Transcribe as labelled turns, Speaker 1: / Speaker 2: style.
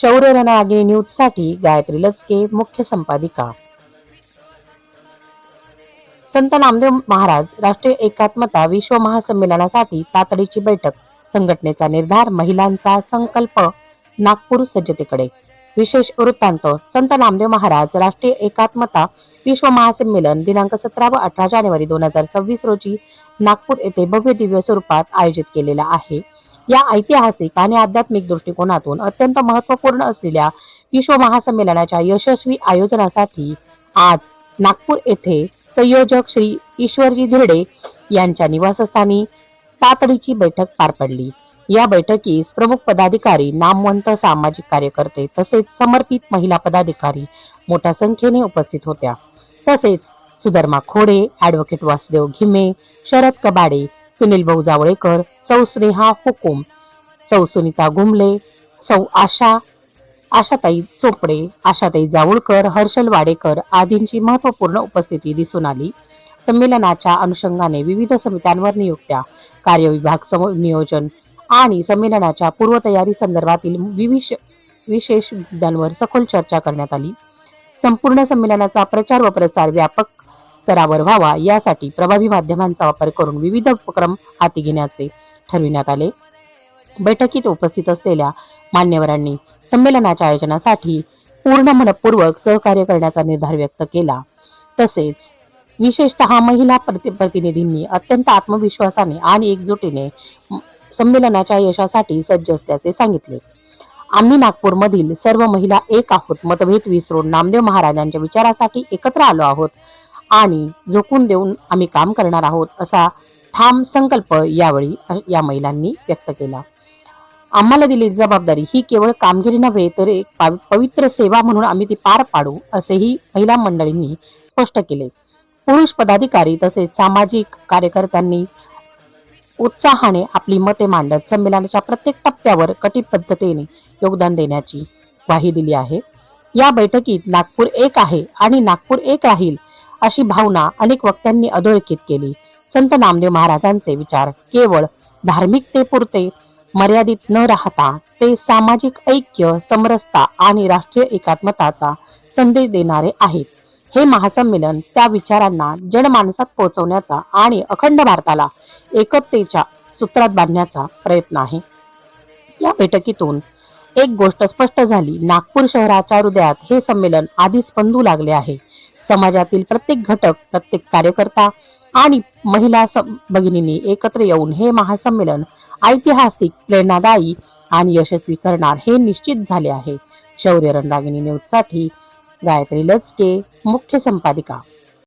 Speaker 1: शौर्य रणरागिणी न्यूजसाठी गायत्री लचके मुख्य संपादिका. संत नामदेव महाराज राष्ट्रीय एकात्मता विश्व महासंमेलनासाठी तातडीची बैठक संघटनेचा निर्धार महिलांचा संकल्प नागपूर सज्जतेकडे. विशेष वृत्तांत संत नामदेव महाराज राष्ट्रीय एकात्मता विश्व महासंमेलन दिनांक सतरा व अठरा जानेवारी दोन हजार सव्वीस रोजी नागपूर येथे भव्य दिव्य स्वरूपात आयोजित केलेला आहे. या ऐतिहासिक आणि आध्यात्मिक दृष्टिकोनातून अत्यंत महत्त्वपूर्ण असलेल्या विश्व महासंमेलनाच्या यशस्वी आयोजनासाठी आज नागपूर येथे संयोजक श्री ईश्वरजी धिरडे यांच्या निवासस्थानी तातडीची बैठक पार पडली. या बैठकीस प्रमुख पदाधिकारी नामवंत सामाजिक कार्यकर्ते तसेच समर्पित महिला पदाधिकारी मोठ्या संख्येने उपस्थित होत्या. तसेच सुधर्मा खोडे ॲडव्होकेट वासुदेव घिमे शरद कबाडे सुनील भाऊ जावळेकर सौ स्नेहा हुकुम सौ सुनीता घुमले सौ आशा आशाताई चोपडे आशाताई जावळकर हर्षल वाडेकर आदींची महत्त्वपूर्ण उपस्थिती दिसून आली. संमेलनाच्या अनुषंगाने विविध समित्यांवर नियुक्त्या कार्यविभाग सम नियोजन आणि संमेलनाच्या पूर्वतयारी संदर्भातील विविश विशेष मुद्द्यांवर सखोल चर्चा करण्यात आली. संपूर्ण संमेलनाचा प्रचार व प्रसार व्यापक स्तरावर व्हावा यासाठी प्रभावी माध्यमांचा वापर करून विविध उपक्रम हाती घेण्याचे ठरविण्यात आले. बैठकीत उपस्थित असलेल्या मान्यवरांनी संमेलनाच्या आयोजनासाठी पूर्ण मनपूर्वक सहकार्य करण्याचा निर्धार व्यक्त केला. तसेच विशेषतः महिला प्रतिनिधींनी अत्यंत आत्मविश्वासाने आणि एकजुटीने संमेलनाच्या यशासाठी सज्ज असल्याचे सांगितले. आम्ही नागपूरमधील सर्व महिला एक आहोत. मतभेद विसरून नामदेव महाराजांच्या विचारासाठी एकत्र आलो आहोत. आणि झोकून देऊन आम्ही काम करणार आहोत असा ठाम संकल्प यावेळी या महिलांनी व्यक्त केला. आम्हाला दिलेली जबाबदारी. ही केवळ कामगिरी नव्हे तर एक पवित्र सेवा म्हणून आम्ही ती पार पाडू असेही महिला मंडळींनी स्पष्ट केले. पुरुष पदाधिकारी तसेच सामाजिक कार्यकर्त्यांनी उत्साहाने आपली मते मांडत संमेलनाच्या प्रत्येक टप्प्यावर कटिबद्धतेने योगदान देण्याची ग्वाही दिली आहे. या बैठकीत नागपूर एक आहे आणि नागपूर एक राहील अशी भावना अनेक वक्त्यांनी अधोरेखित केली. संत नामदेव महाराजांचे विचार केवळ धार्मिकतेपुरते मर्यादित न राहता ते सामाजिक ऐक्य समरसता आणि राष्ट्रीय एकात्मताचा संदेश देणारे आहेत. हे महासंमेलन त्या विचारांना जनमानसात पोहोचवण्याचा आणि अखंड भारताला एकतेच्या सूत्रात बांधण्याचा प्रयत्न आहे. या बैठकीतून एक गोष्ट स्पष्ट झाली. नागपूर शहराच्या हृदयात हे संमेलन आधीच स्पंदू लागले आहे. समाजातील प्रत्येक घटक प्रत्येक कार्यकर्ता आणि महिला भगिनींनी एकत्र येऊन हे महासंमेलन ऐतिहासिक प्रेरणादायी आणि यशस्वी करणार हे निश्चित झाले आहे. शौर्य रणरागिणी न्यूजसाठी गायत्री लचके मुख्य संपादिका.